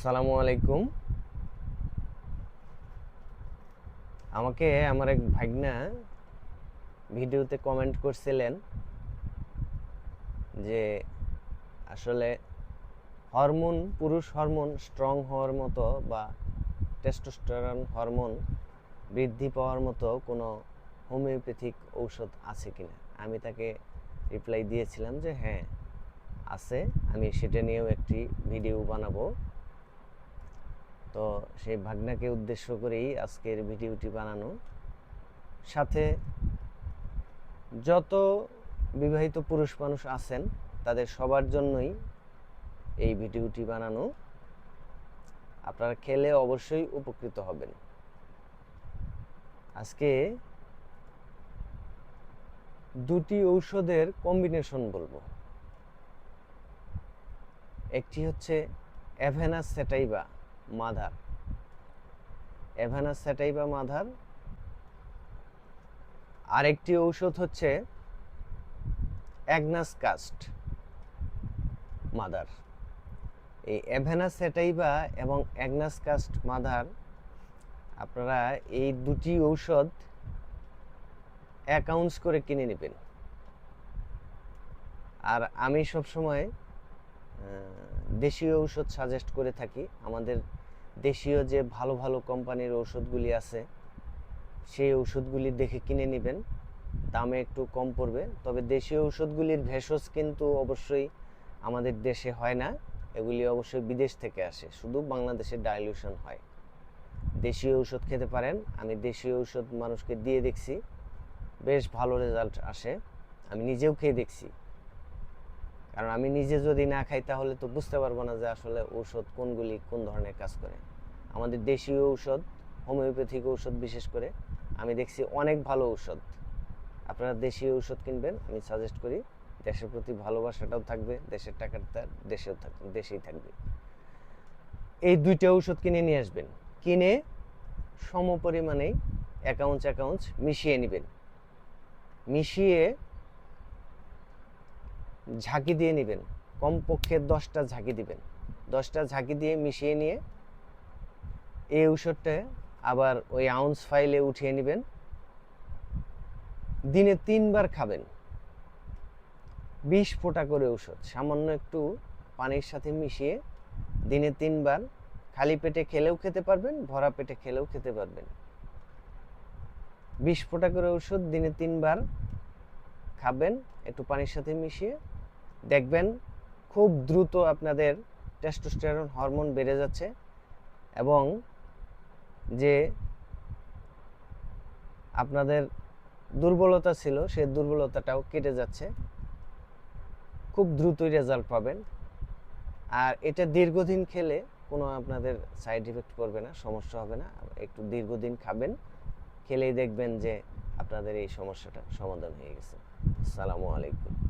আসসালামু আলাইকুম। আমাকে আমার এক ভাগনা ভিডিওতে কমেন্ট করছিলেন যে আসলে হরমোন, পুরুষ হরমোন স্ট্রং হওয়ার মতো বা টেস্টোস্টেরন হরমোন বৃদ্ধি পাওয়ার মতো কোনো হোমিওপ্যাথিক ঔষধ আছে কিনা? আমি তাকে রিপ্লাই দিয়েছিলাম যে হ্যাঁ আছে। আমি সেটা নিয়েও একটি ভিডিও বানাবো। তো সেই ভাগনাকে উদ্দেশ্য করেই আজকের ভিডিওটি বানানো। সাথে যত বিবাহিত পুরুষ মানুষ আছেন, তাদের সবার জন্যই এই ভিডিওটি বানানো। আপনারা খেলে অবশ্যই উপকৃত হবেন। আজকে দুটি ঔষধের কম্বিনেশন বলব। একটি হচ্ছে অ্যাভেনাস সেটাইবা মাধার। অ্যাভানাস স্যাটাইবা মাধার। আরেকটি ঔষধ হচ্ছে অ্যাগনাস কাস্ট মাদার এই অ্যাভেনাস স্যাটাইবা এবং অ্যাগনাস কাস্ট মাদার আপনারা এই দুটি ঔষধ অ্যাকাউন্টস করে কিনে নেবেন। আর আমি সবসময় দেশীয় ঔষধ সাজেস্ট করে থাকি, আমাদের দেশীয় যে ভালো ভালো কোম্পানির ওষুধগুলি আছে, সেই ঔষধগুলি দেখে কিনে নেবেন। দামে একটু কম পড়বে, তবে দেশীয় ঔষধগুলির ভেষজ কিন্তু অবশ্যই আমাদের দেশে হয় না। এগুলি অবশ্যই বিদেশ থেকে আসে, শুধু বাংলাদেশে ডাইলিউশন হয়। দেশীয় ঔষধ খেতে পারেন, আমি দেশীয় ঔষধ মানুষকে দিয়ে দেখছি, বেশ ভালো রেজাল্ট আসে। আমি নিজেও খেয়ে দেখছি। কারণ আমি নিজে যদি না খাই, তাহলে তো বুঝতে পারব না যে আসলে ঔষধ কোনগুলি কোন ধরনের কাজ করে। আমাদের দেশীয় ঔষধ, হোমিওপ্যাথিক ঔষধ বিশেষ করে, আমি দেখছি অনেক ভালো ঔষধ। আপনারা দেশীয় ঔষধ কিনবেন, আমি সাজেস্ট করি, দেশের প্রতি ভালোবাসাটাও থাকবে, দেশের টাকাটা দেশেও থাকবে দেশেই থাকবে। এই দুইটা ঔষধ কিনে নিয়ে আসবেন। কিনে সম পরিমাণেই অ্যাকাউন্টস অ্যাকাউন্টস মিশিয়ে নেবেন। মিশিয়ে ঝাঁকি দিয়ে নেবেন। কমপক্ষে দশটা ঝাঁকি দিবেন। দশটা ঝাঁকি দিয়ে মিশিয়ে নিয়ে এই ঔষধটা আবার ওই আউন্স ফাইলে উঠিয়ে নেবেন। দিনে তিনবার খাবেন। বিশ ফোঁটা করে ঔষধ। সামান্য একটু পানির সাথে মিশিয়ে দিনে তিনবার খালি পেটে খেলেও খেতে পারবেন, ভরা পেটে খেলেও খেতে পারবেন। বিশ ফোঁটা করে ওষুধ দিনে তিনবার খাবেন, একটু পানির সাথে মিশিয়ে। দেখবেন খুব দ্রুত আপনাদের টেস্টোস্টেরন হরমোন বেড়ে যাচ্ছে এবং যে আপনাদের দুর্বলতা ছিল, সেই দুর্বলতাটাও কেটে যাচ্ছে। খুব দ্রুতই রেজাল্ট পাবেন। আর এটা দীর্ঘদিন খেলে কোনো আপনাদের সাইড ইফেক্ট করবে না, সমস্যা হবে না। একটু দীর্ঘদিন খাবেন, খেলেই দেখবেন যে আপনাদের এই সমস্যাটা সমাধান হয়ে গেছে। আসসালামু আলাইকুম।